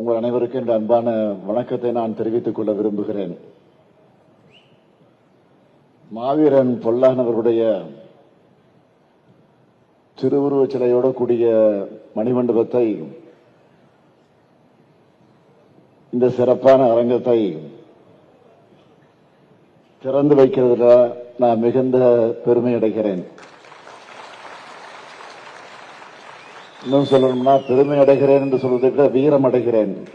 உங்கள் அனைவருக்கும் என்ற அன்பான வணக்கத்தை நான் தெரிவித்துக் கொள்ள விரும்புகிறேன். மாவீரன் பொல்லானவருடைய திருவுருவச் சிலையோடு கூடிய மணிமண்டபத்தை இந்த சிறப்பான அரங்கத்தை திறந்து வைக்கிறதுல நான் மிகுந்த பெருமை அடைகிறேன். இன்னும் சொல்லணும்னா பெருமை அடைகிறேன் என்று சொல்வதை விட வீரம் அடைகிறேன்.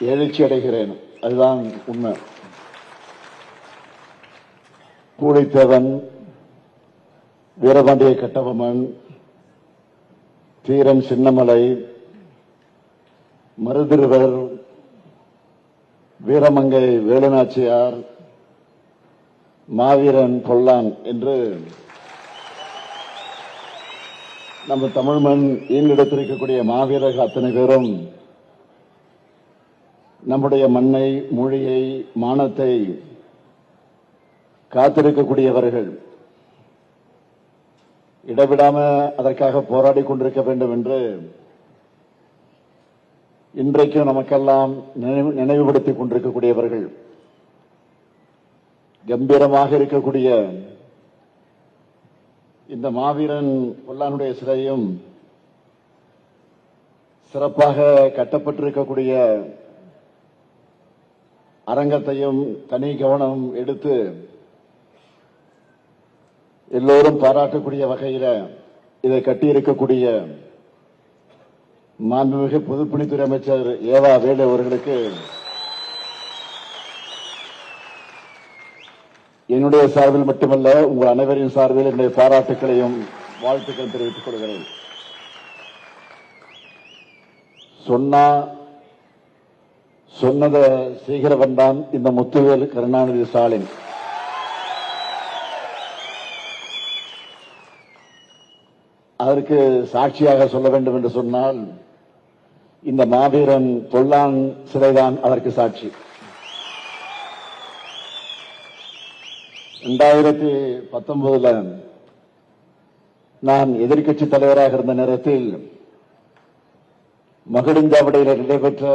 எழுச்சி அடைகிறேன். அதுதான் உண்மை. கூடைத்தேவன் வீரபாண்டிய கட்டபொம்மன் தீரன் சின்னமலை மருதிருவர் வீரமங்கை வேலுநாச்சியார் மாவீரன் பொல்லான் என்று நம்ம தமிழ் மண் ஈண்டெடுத்திருக்கக்கூடிய மாவீரர்கள் அத்தனை பேரும் நம்முடைய மண்ணை மொழியை மானத்தை காத்திருக்கக்கூடியவர்கள். இடவிடாம அதற்காக போராடி கொண்டிருக்க வேண்டும் என்று இன்றைக்கும் நமக்கெல்லாம் நினைவு நினைவுபடுத்திக் கொண்டிருக்கக்கூடியவர்கள். கம்பீரமாக இருக்கக்கூடிய இந்த மாவீரன் பொல்லானுடைய சிலையும் சிறப்பாக கட்டப்பட்டிருக்கக்கூடிய அரங்கத்தையும் தனி கவனம் எடுத்து எல்லோரும் பாராட்டக்கூடிய வகையில இதை கட்டியிருக்கக்கூடிய மாண்புமிகு பொதுப்பணித்துறை அமைச்சர் ஏவா வேலு அவர்களுக்கு என்னுடைய சார்பில் மட்டுமல்ல உங்கள் அனைவரின் சார்பில் என்னுடைய பாராட்டுக்களையும் வாழ்த்துக்கள் தெரிவித்துக் கொள்கிறேன். சொன்னா சொன்னத செய்கிறவன் தான் இந்த முத்துவேல் கருணாநிதி ஸ்டாலின். அதற்கு சாட்சியாக சொல்ல வேண்டும் என்று சொன்னால் இந்த மாவீரன் பொல்லான் சிலைதான் அதற்கு சாட்சி. இரண்டாயிரத்தி பத்தொன்பதுல நான் எதிர்க்கட்சி தலைவராக இருந்த நேரத்தில் மகிழுந்தாவடையில் நடைபெற்ற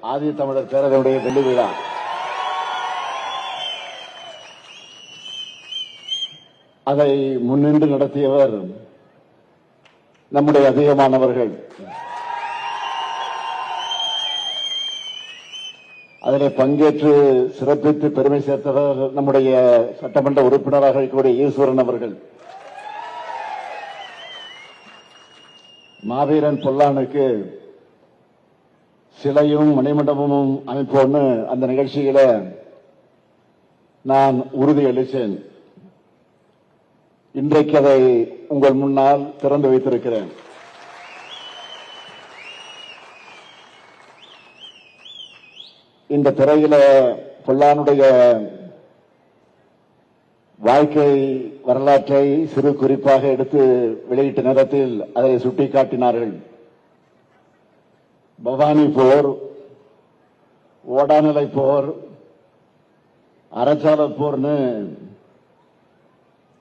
ஆதி தமிழர் பேரவையுடைய வெள்ளி விழா. அதை முன்னின்று நடத்தியவர் நம்முடைய அதிகமானவர்கள். அதில் பங்கேற்று சிறப்பித்து பெருமை சேர்த்தவர் நம்முடைய சட்டமன்ற உறுப்பினராக இருக்கக்கூடிய ஈஸ்வரன் அவர்கள். மாவீரன் பொல்லானுக்கு சிலையும் மணிமண்டபமும் அமைப்போம்னு அந்த நிகழ்ச்சியில நான் உறுதி அளித்தேன். இன்றைக்கு அதை உங்கள் முன்னால் திறந்து வைத்திருக்கிறேன். இந்த திரையில பொல்லானுடைய வாழ்க்கை வரலாற்றை சிறு குறிப்பாக எடுத்து வெளியிட்ட நேரத்தில் அதை சுட்டிக்காட்டினார்கள். பவானி போர் ஓடாநிலை போர் அரசால போர்னு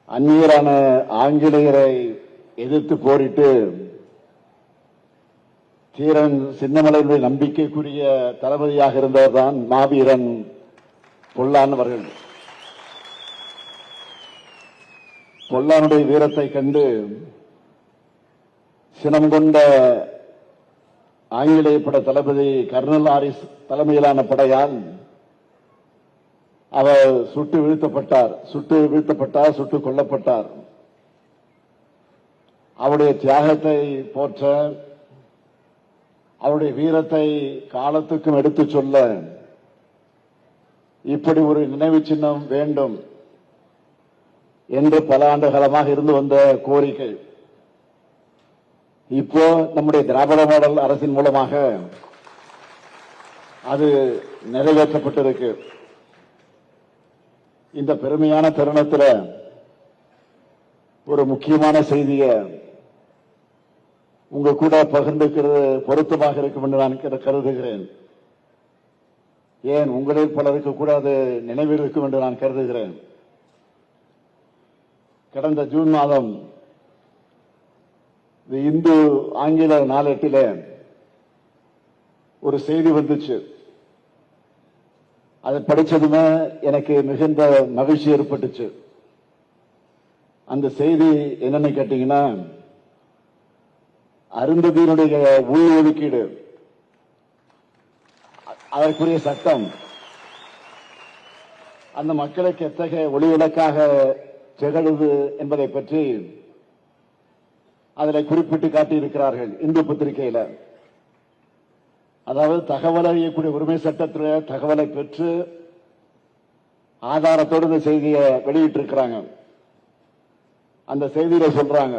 அந்நியரான ஆங்கிலேயரை எதிர்த்து போரிட்டு தீரன் சின்னமலை நம்பிக்கைக்குரிய தளபதியாக இருந்தவர் தான் மாவீரன் பொல்லான் அவர்கள். பொல்லானுடைய வீரத்தை கண்டு சினம் கொண்ட ஆங்கிலேய பட தளபதி கர்னல் ஆரிஸ் தலைமையிலான படையால் அவர் சுட்டு வீழ்த்தப்பட்டார். சுட்டு வீழ்த்தப்பட்டார் சுட்டுக் கொல்லப்பட்டார். அவருடைய தியாகத்தை போற்ற அவருடைய வீரத்தை காலத்துக்கும் எடுத்துச் சொல்ல இப்படி ஒரு நினைவு சின்னம் வேண்டும் என்று பல ஆண்டு காலமாக இருந்து வந்த கோரிக்கை. இப்போ நம்முடைய திராவிட மாடல் அரசின் மூலமாக அது நிறைவேற்றப்பட்டிருக்கு. இந்த பெருமையான தருணத்தில் ஒரு முக்கியமான செய்தியை உங்க கூட பகிர்ந்துக்கிறது பொருத்தமாக இருக்கும் என்று நான் கருதுகிறேன். ஏன் உங்களில் பலருக்கு கூட அது நினைவில் இருக்கும் என்று நான் கருதுகிறேன். கடந்த ஜூன் மாதம் இந்து ஆங்கில நாளேட்டில ஒரு செய்தி வந்துச்சு. அதை படிச்சதுமே எனக்கு மிகுந்த மகிழ்ச்சி ஏற்பட்டுச்சு. அந்த செய்தி என்னன்னு கேட்டீங்கன்னா அருந்ததியினுடைய உள் ஒதுக்கீடு அதற்குரிய சட்டம். அந்த மக்களுக்கு எத்தகைய ஒளிவிளக்காக திகழ்வது என்பதை பற்றி அதில் குறிப்பிட்டு காட்டியிருக்கிறார்கள் இந்து பத்திரிகையில. அதாவது தகவல் அறியக்கூடிய உரிமை சட்டத்தில் தகவலை பெற்று ஆதாரத்தோடு இந்த செய்தியை வெளியிட்டிருக்கிறாங்க. அந்த செய்தியில சொல்றாங்க.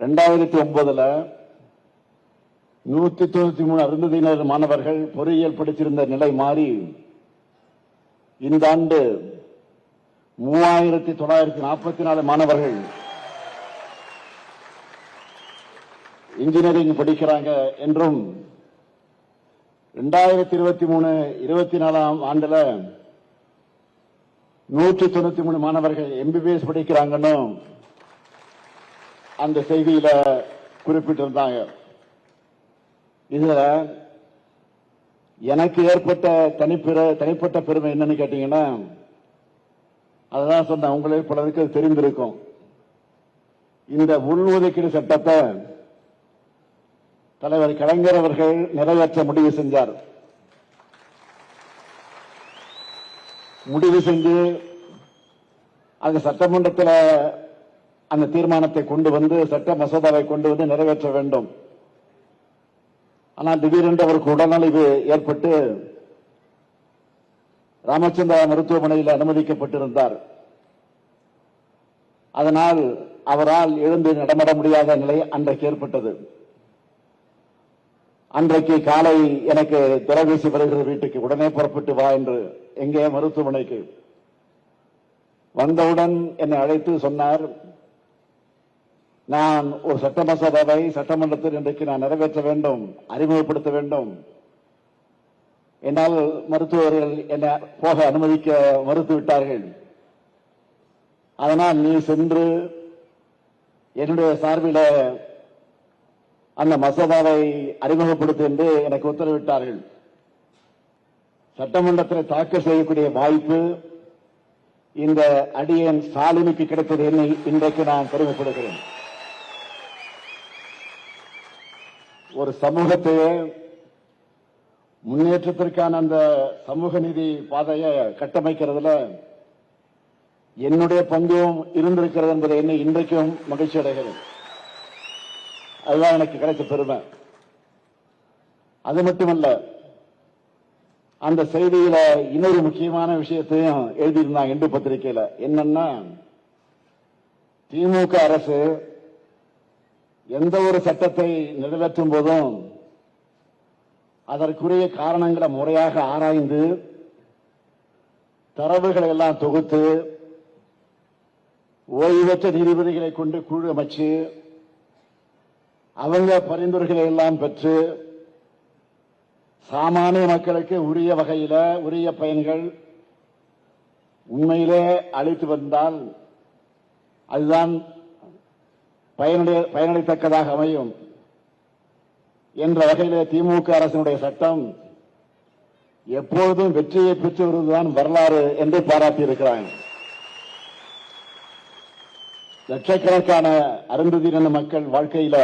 ரெண்டாயிரத்தி ஒன்பதுல நூத்தி தொண்ணூத்தி மூணு அருந்ததியினர் மாணவர்கள் பொறியியல் படிச்சிருந்த நிலை மாறி இந்த ஆண்டு மூவாயிரத்தி தொள்ளாயிரத்தி நாற்பத்தி நாலு மாணவர்கள் இன்ஜினியரிங் படிக்கிறாங்க என்றும் ரெண்டாயிரத்தி இருபத்தி மூணு இருபத்தி நாலாம் ஆண்டுல நூற்றி தொண்ணூத்தி மூணு மாணவர்கள் எம்பிபிஎஸ் படிக்கிறாங்கன்னு அந்த செய்தியில குறிப்பிட்டிருந்தாங்க. இதுல எனக்கு ஏற்பட்ட தனிப்பிற தனிப்பட்ட பெருமை என்னன்னு கேட்டீங்கன்னா அதுதான் சொன்னேன் உங்களே பலருக்கு அது தெரிந்திருக்கும். இந்த உள்ஒதுக்கீடு சட்டத்தை தலைவர் கலைஞர் அவர்கள் நிறைவேற்ற முடிவு செஞ்சார். முடிவு செஞ்சு அது சட்டமன்றத்தில் அந்த தீர்மானத்தை கொண்டு வந்து சட்ட மசோதாவை கொண்டு வந்து நிறைவேற்ற வேண்டும். ஆனால் திடீரென்று அவருக்கு உடல்நலிவு ஏற்பட்டு ராமச்சந்திரா மருத்துவமனையில் அனுமதிக்கப்பட்டிருந்தார். அதனால் அவரால் எழுந்து நடமாட முடியாத நிலை அன்றைக்கு ஏற்பட்டது. அன்றைக்கு காலை எனக்கு தொலைபேசி வருகிறது வீட்டுக்கு உடனே புறப்பட்டு வா என்று எங்கே மருத்துவமனைக்கு. வந்தவுடன் என்னை அழைத்து சொன்னார் நான் ஒரு சட்ட மசோதாவை சட்டமன்றத்தில் இன்றைக்கு நான் நிறைவேற்ற வேண்டும் அறிமுகப்படுத்த வேண்டும். என்னால் மருத்துவர்கள் என்னை போக அனுமதிக்க மறுத்து விட்டார்கள் அதனால் நீ சென்று என்னுடைய சார்பில அந்த மசோதாவை அறிமுகப்படுத்து என்று எனக்கு உத்தரவிட்டார்கள். சட்டமன்றத்தில் தாக்கல் செய்யக்கூடிய வாய்ப்பு இந்த அடியன் ஸ்டாலினுக்கு கிடைத்தது என்னை இன்றைக்கு நான் பெருமைப்படுகிறேன் ஒரு சமூகத்தையே முன்னேற்றத்திற்கான அந்த சமூக நிதி பாதையை கட்டமைக்கிறதுல என்னுடைய பங்கும் இருந்திருக்கிறது என்பதை என்னை இன்றைக்கும் மகிழ்ச்சி அடைகிறது அதுதான் எனக்கு கிடைச்ச பெருமை. அது மட்டுமல்ல அந்த செய்தியில இன்னொரு முக்கியமான விஷயத்தையும் எழுதியிருந்தாங்க இந்து பத்திரிகையில. என்னன்னா திமுக அரசு எந்த ஒரு சட்டத்தை நிறைவேற்றும் போதும் அதற்குரிய காரணங்களை முறையாக ஆராய்ந்து தரவுகளை எல்லாம் தொகுத்து ஓய்வு பெற்ற நீதிபதிகளை கொண்டு குழு அமைச்சு அவங்க பரிந்துரைகளை எல்லாம் பெற்று சாமானிய மக்களுக்கு உரிய வகையில உரிய பயன்கள் உண்மையிலே அளித்து வந்தால் அதுதான் பயனுடைய பயனளித்தக்கதாக அமையும் என்ற வகையிலே திமுக அரசினுடைய சட்டம் எப்பொழுதும் வெற்றியை பெற்று வருவதுதான் வரலாறு என்று பாராட்டியிருக்கிறாங்க. லட்சக்கணக்கான அருந்ததியின மக்கள் வாழ்க்கையில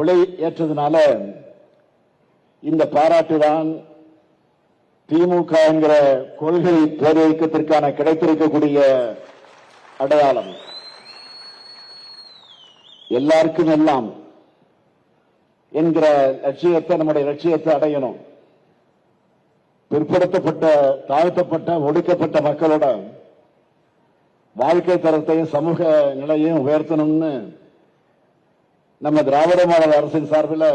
உலை ஏற்றதுனால இந்த பாராட்டு தான் திமுக என்கிற கொள்கை பேரியக்கத்திற்கான கிடைத்திருக்கக்கூடிய அடையாளம். எல்லாருக்கும் எல்லாம் என்கிற லட்சியத்தை நம்முடைய லட்சியத்தை அடையணும். பிற்படுத்தப்பட்ட தாழ்த்தப்பட்ட ஒடுக்கப்பட்ட மக்களோட வாழ்க்கை தரத்தையும் சமூக நிலையும் உயர்த்தணும்னு நம்ம திராவிட மாடல் அரசின் சார்பில்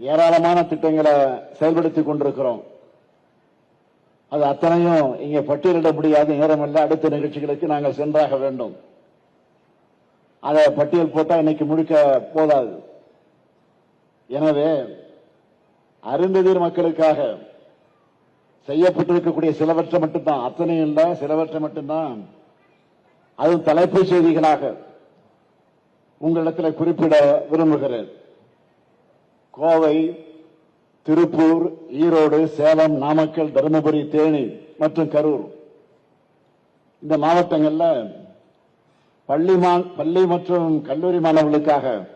ஏராளமான திட்டங்களை செயல்படுத்திக் கொண்டிருக்கிறோம். அது அத்தனையும் இங்கே பட்டியலிட முடியாத நேரமல்ல அடுத்த நிகழ்ச்சிகளுக்கு நாங்கள் சென்றாக வேண்டும். அதை பட்டியல் போட்டா இன்னைக்கு முடிக்க போதாது. எனவே அருந்ததிர் மக்களுக்காக செய்யப்பட்டிருக்கக்கூடிய சிலவற்றை மட்டும்தான். அத்தனையும் இல்ல சிலவற்றை மட்டும்தான். அதுவும் தலைப்புச் செய்திகளாக உங்களிடத்தில் குறிப்பிட விரும்புகிறேன். கோவை திருப்பூர் ஈரோடு சேலம் நாமக்கல் தருமபுரி தேனி மற்றும் கரூர். இந்த மாவட்டங்கள்ல பள்ளி மா- பள்ளி மற்றும் கல்லூரி மாணவர்களுக்காக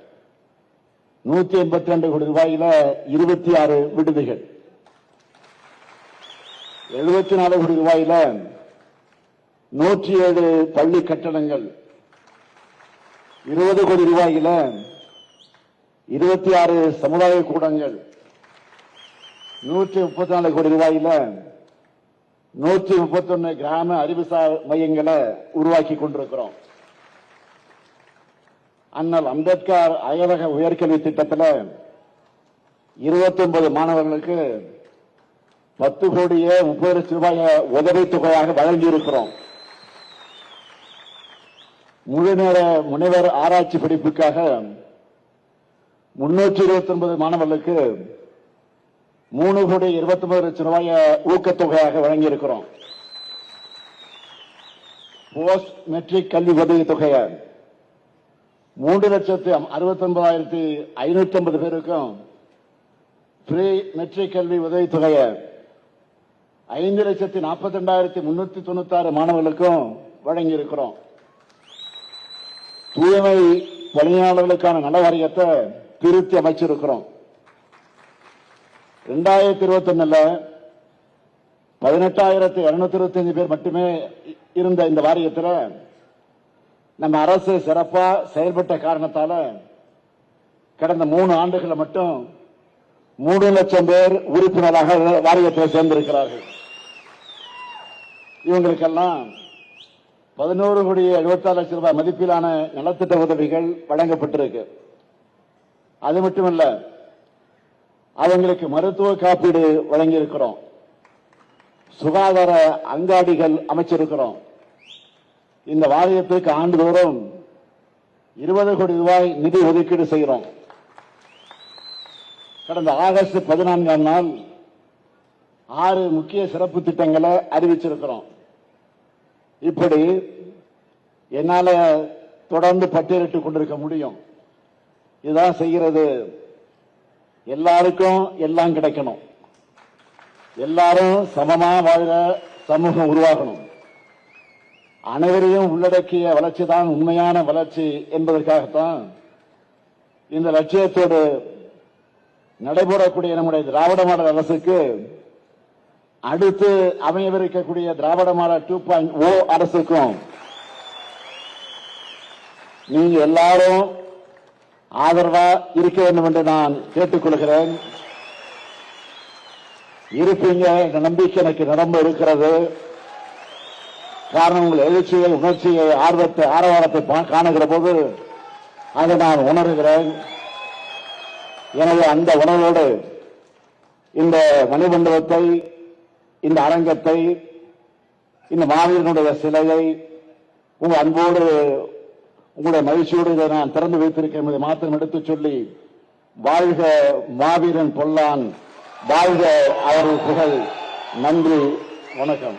நூத்தி எண்பத்தி ரெண்டு கோடி ரூபாயில இருபத்தி ஆறு விடுதிகள். எழுபத்தி நாலு கோடி ரூபாயில நூற்றி ஏழு பள்ளி கட்டடங்கள். இருபது கோடி ரூபாயில இருபத்தி ஆறு சமுதாய கூடங்கள். நூற்றி முப்பத்தி நாலு கோடி ரூபாயில நூற்றி முப்பத்தி ஒன்னு கிராம அறிவுசார் மையங்களை உருவாக்கி கொண்டிருக்கிறோம். அண்ணல் அம்பேத்கர் அயலக உயர்கல்வி திட்டத்தில் இருபத்தி ஒன்பது மாணவர்களுக்கு பத்து கோடியே முப்பது லட்சம் ரூபாய் உதவித் தொகையாக வழங்கி இருக்கிறோம் முழுநேர முனைவர் ஆராய்ச்சி படிப்புக்காக முன்னூற்றி இருபத்தி ஒன்பது மாணவர்களுக்கு மூணு கோடி இருபத்தி ஒன்பது லட்சம் ரூபாய் ஊக்கத்தொகையாக வழங்கி இருக்கிறோம் போஸ்ட் மெட்ரிக் கல்வி உதவித் தொகையை மூன்று லட்சத்து அறுபத்தி ஒன்பதாயிரத்தி ஐநூத்தி ஐம்பது பேருக்கும் ப்ரீ மெட்ரிக் கல்வி உதவி ஐந்து லட்சத்தி நாற்பத்தி ரெண்டாயிரத்தி முன்னூத்தி தொண்ணூத்தி ஆறு மாணவர்களுக்கும் வழங்கி இருக்கிறோம் தூய்மை பணியாளர்களுக்கான நல வாரியத்தை திருத்தி அமைச்சிருக்கிறோம். ரெண்டாயிரத்தி இருபத்தி ஒண்ணுல பதினெட்டாயிரத்தி இருநூத்தி இருபத்தி அஞ்சு பேர் மட்டுமே இருந்த இந்த வாரியத்தில் நம்ம அரசு சிறப்பா செயல்பட்ட காரணத்தால கடந்த மூணு ஆண்டுகளை மட்டும் மூணு லட்சம் பேர் உறுப்பினராக வாரியத்தில் சேர்ந்திருக்கிறார்கள். இவங்களுக்கெல்லாம் பதினோரு கோடி எழுபத்தாறு லட்சம் ரூபாய் மதிப்பிலான நலத்திட்ட உதவிகள் வழங்கப்பட்டிருக்கு. அது மட்டுமல்ல அவங்களுக்கு மருத்துவ காப்பீடு வழங்கியிருக்கிறோம். சுகாதார அங்காடிகள் அமைச்சிருக்கிறோம். இந்த வாரியத்துக்கு ஆண்டுதோறும் இருபது கோடி ரூபாய் நிதி ஒதுக்கீடு செய்கிறோம். கடந்த ஆகஸ்ட் பதினான்காம் நாள் ஆறு முக்கிய சிறப்பு திட்டங்களை அறிவிச்சிருக்கிறோம். இப்படி என்னால தொடர்ந்து பட்டியலிட்டுக் கொண்டிருக்க முடியும். இதுதான் செய்கிறது. எல்லாருக்கும் எல்லாம் கிடைக்கணும். எல்லாரும் சமமா வாழ சமூகம் உருவாகணும். அனைவரையும் உள்ளடக்கிய வளர்ச்சி தான் உண்மையான வளர்ச்சி என்பதற்காகத்தான் இந்த லட்சியத்தோடு நடைபெறக்கூடிய நம்முடைய திராவிட மாடல் அரசுக்கு அடுத்து அமையவிருக்கக்கூடிய Dravida model two point O அரசுக்கும் நீங்க எல்லாரும் ஆதரவா இருக்க வேண்டும் என்று நான் கேட்டுக்கொள்கிறேன். இருப்பீங்க என்ற நம்பிக்கை எனக்கு நடந்து இருக்கிறது. காரணம் உங்கள் எழுச்சிகள் உணர்ச்சியை ஆர்வத்தை ஆரவாரத்தை காணுகிற போது அதை நான் உணர்கிறேன். எனவே அந்த உணர்வோடு இந்த மணிமண்டபத்தை இந்த அரங்கத்தை இந்த மாவீரனுடைய சிலையை உங்கள் அன்போடு உங்களுடைய மகிழ்ச்சியோடு இதை நான் திறந்து வைத்திருக்கேன் என்பதை மாத்திரம் எடுத்துச் சொல்லி வாழ்க மாவீரன் பொல்லான் வாழ்க அவர்கள் புகழ். நன்றி வணக்கம்.